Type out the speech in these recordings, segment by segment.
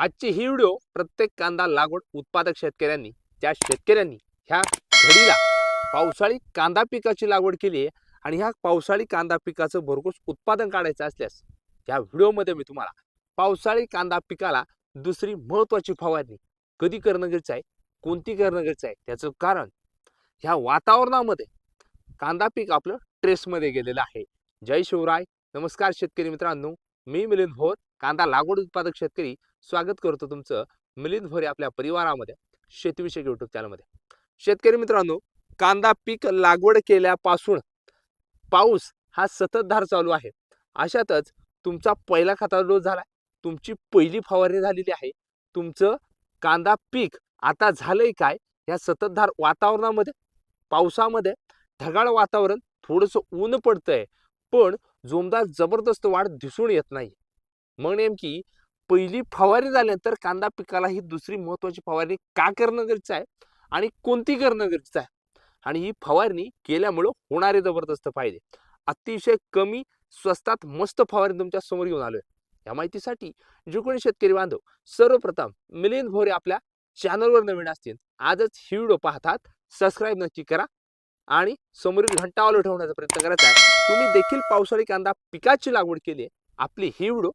आजची ही व्हिडिओ प्रत्येक कांदा लागवड उत्पादक शेतकऱ्यांनी त्या शेतकऱ्यांनी ह्या घडीला पावसाळी कांदा पिकाची लागवड केली आहे आणि ह्या पावसाळी कांदा पिकाचं भरघोस उत्पादन काढायचं असल्यास या व्हिडिओमध्ये मी तुम्हाला पावसाळी कांदा पिकाला दुसरी महत्त्वाची फवारणी कधी करणं गरजेचं आहे कोणती करणं गरजेचं आहे त्याचं कारण ह्या वातावरणामध्ये कांदा पीक आपलं ट्रेसमध्ये गेलेलं आहे. जय शिवराय. नमस्कार शेतकरी मित्रांनो. मी मिलिंद भोर कांदा लागवड उत्पादक शेतकरी स्वागत करतो तुमचं मिलिंद भोरे आपल्या परिवारामध्ये शेतीविषयक युट्यूब चॅनलमध्ये शेतकरी मित्रांनो कांदा पीक लागवड केल्यापासून पाऊस हा सततधार चालू आहे. अशातच तुमचा पहिला खताचा डोस झाला तुमची पहिली फवारणी झालेली आहे. तुमचं कांदा पीक आता झालंय काय? या सततधार वातावरणामध्ये पावसामध्ये ढगाळ वातावरण थोडंसं ऊन पडतंय. पण जोमदार जबरदस्त वाढ दिसून येत नाही मग नेमकी पहिली फवारणी झाल्यानंतर कांदा पिकाला ही दुसरी महत्वाची फवारणी का करणं गरजेचं आहे आणि कोणती करणं गरजेचं आहे? आणि ही फवारणी केल्यामुळं होणारे जबरदस्त फायदे. अतिशय कमी स्वस्तात मस्त फवारणी तुमच्यासमोर घेऊन आलोय. या माहितीसाठी जे कोणी शेतकरी बांधव सर्वप्रथम मिलिंद भोरे आपल्या चॅनलवर नवीन असतील आजच ही व्हिडिओ पाहतात. सबस्क्राईब नक्की करा आणि समोरील घंटावाल ठेवण्याचा प्रयत्न करायचा आहे. तुम्ही देखील पावसाळी कांदा पिकाची लागवड केली आहे. आपली ही व्हिडिओ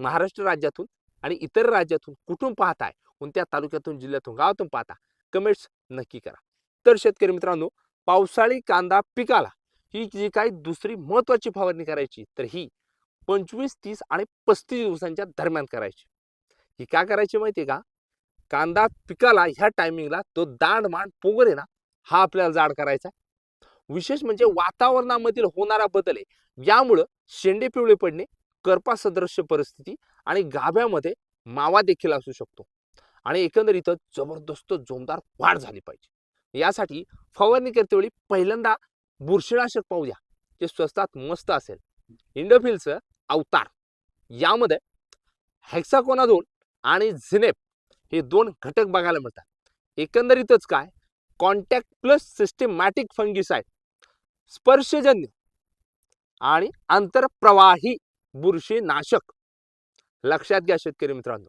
महाराष्ट्र राज्यातून आणि इतर राज्यातून कुठून पाहताय कोणत्या तालुक्यातून जिल्ह्यातून गावातून पाहता कमेंट्स नक्की करा. तर शेतकरी मित्रांनो पावसाळी कांदा पिकाला ही जी काही दुसरी महत्वाची फवारणी करायची तर ही पंचवीस तीस आणि पस्तीस दिवसांच्या दरम्यान करायची. ही का करायची माहिती आहे का? कांदा पिकाला ह्या टायमिंगला तो दांड मांड पोगर आहे ना हा आपल्याला जाड करायचा विशेष म्हणजे वातावरणामधील होणारा बदल आहे. यामुळं शेंडे पिवळे पडणे करपा सदृश्य परिस्थिती आणि गाभ्यामध्ये मावा देखील असू शकतो. आणि एकंदरीतच जबरदस्त जोमदार वाढ झाली पाहिजे. यासाठी फवारणी करतेवेळी पहिल्यांदा बुरशीनाशक पाहूया जे स्वस्तात मस्त असेल. इंडोफिलचं अवतार. यामध्ये हेक्साकोनाझोन आणि झिनेप हे दोन घटक बघायला मिळतात. एकंदरीतच काय? कॉन्टॅक्ट प्लस सिस्टेमॅटिक फंगिसाइड स्पर्शजन्य आणि आंतरप्रवाही बुरशीनाशक लक्षात घ्या शेतकरी मित्रांनो.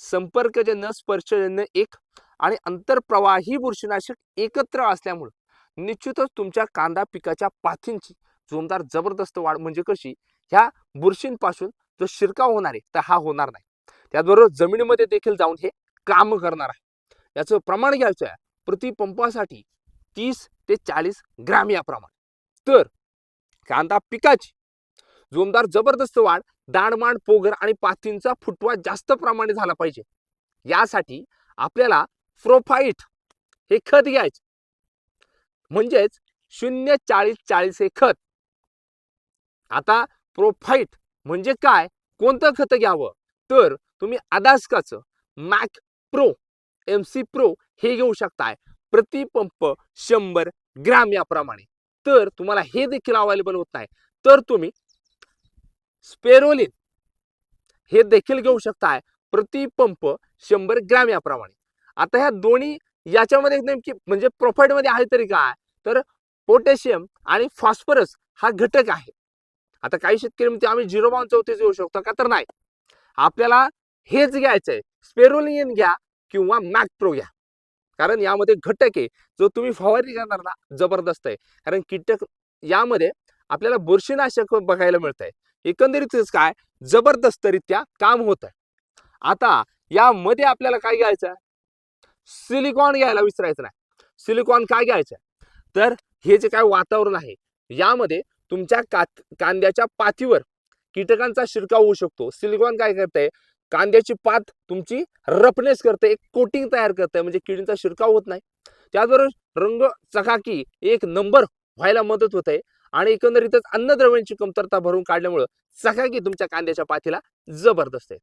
संपर्कजन्य स्पर्शजन्य एक आणि आंतरप्रवाही बुरशीनाशक एकत्र असल्यामुळं निश्चितच तुमच्या कांदा पिकाच्या पाथींची जोमदार जबरदस्त वाढ म्हणजे कशी? ह्या बुरशींपासून जो शिरकाव होणार आहे तर हा होणार नाही. त्याचबरोबर जमिनीमध्ये देखील जाऊन हे काम करणार आहे. याचं प्रमाण घ्यायचं आहे प्रति पंपासाठी तीस ते चाळीस ग्रॅम या प्रमाण तर कांदा पिकाची जोमदार जबरदस्त वाढ दाणमांड पोगर आणि पातींचा फुटवा जास्त प्रमाणे झाला पाहिजे. यासाठी आपल्याला प्रोफाईट हे खत घ्यायचं. म्हणजेच शून्य चाळीस चाळीस हे खत. आता प्रोफाईट म्हणजे काय? कोणतं खत घ्यावं? तर तुम्ही अदास्काचं Mac Pro M C Pro हे घेऊ शकताय. प्रतिपंप शंभर ग्रॅम याप्रमाणे. तर तुम्हाला हे देखील अवेलेबल होत नाही. तर तुम्ही स्पेरोलिन. हे देखील घेऊ शकताय. प्रतिपंप शंभर ग्रॅम याप्रमाणे. आता ह्या दोन्ही याच्यामध्ये नेमकी म्हणजे प्रोफाईटमध्ये आहे तरी काय? तर पोटॅशियम आणि फॉस्फरस हा घटक आहे. आता काही शेतकरी म्हणते आम्ही झिरो बावन चौतीस घेऊ शकतो का? तर नाही. आपल्याला हेच घ्यायचं आहे स्पेरोलियन घ्या किंवा मॅक्प्रो घ्या. कारण यामध्ये घटक आहे. जो तुम्ही फवारणी करणार ना जबरदस्त आहे. कारण कीटक यामध्ये आपल्याला बुरशीनाशक बघायला मिळत आहे एकंदरीतच काय? जबरदस्तरित्या काम होत आहे आता यामध्ये आपल्याला काय घ्यायचं आहे सिलिकॉन घ्यायला विसरायचं नाही. सिलिकॉन काय घ्यायचं आहे तर हे जे काय वातावरण आहे यामध्ये तुमच्या कांद्याच्या पातीवर कीटकांचा शिरकाव होऊ शकतो. सिलिकॉन काय करतंय? कांद्याची पात तुमची रफनेस करते एक कोटिंग तयार करते म्हणजे किडींचा शिरकाव होत नाही. त्याचबरोबर रंग चकाकी एक नंबर व्हायला मदत होते आणि एकंदरीतच अन्नद्रव्यांची कमतरता भरून काढल्यामुळं चकाकी तुमच्या कांद्याच्या पातीला जबरदस्त आहे.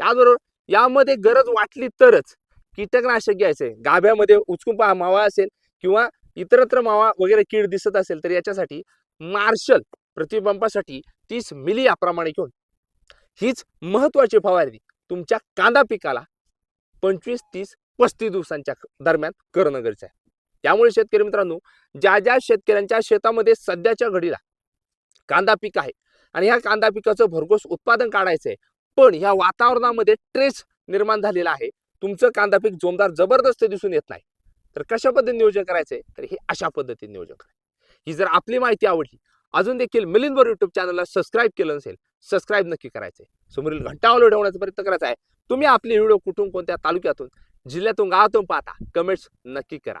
त्याचबरोबर यामध्ये गरज वाटली तरच कीटकनाशक घ्यायचे. गाभ्यामध्ये उचकून पहा मावा असेल किंवा इतरत्र मावा वगैरे कीड दिसत असेल तर याच्यासाठी मार्शल प्रतिबंबासाठी तीस मिली याप्रमाणे घेऊन हीच महत्वाची फवारणी तुमच्या कांदा पिकाला पंचवीस तीस पस्तीस दिवसांच्या दरम्यान करणं गरजेचं आहे. त्यामुळे शेतकरी मित्रांनो ज्या ज्या शेतकऱ्यांच्या शेतामध्ये सध्याच्या घडीला कांदा पीक आहे आणि ह्या कांदा पिकाचं भरघोस उत्पादन काढायचं आहे पण ह्या वातावरणामध्ये ट्रेस निर्माण झालेला आहे. तुमचं कांदा पीक जोमदार जबरदस्त दिसून येत नाही. तर कशा पद्धतीने नियोजन करायचंय? तर हे अशा पद्धतीने नियोजन करायचं ही जर आपली माहिती आवडली अजून देखील मिलिंदवर युट्यूब चॅनलला सबस्क्राईब केलं नसेल सबस्क्राईब नक्की करायचंय. समोरील घंटावाला ठेवण्याचा प्रयत्न करायचा आहे. तुम्ही आपले व्हिडिओ कुठून कोणत्या तालुक्यातून जिल्ह्यातून गावातून पाहता कमेंट्स नक्की करा.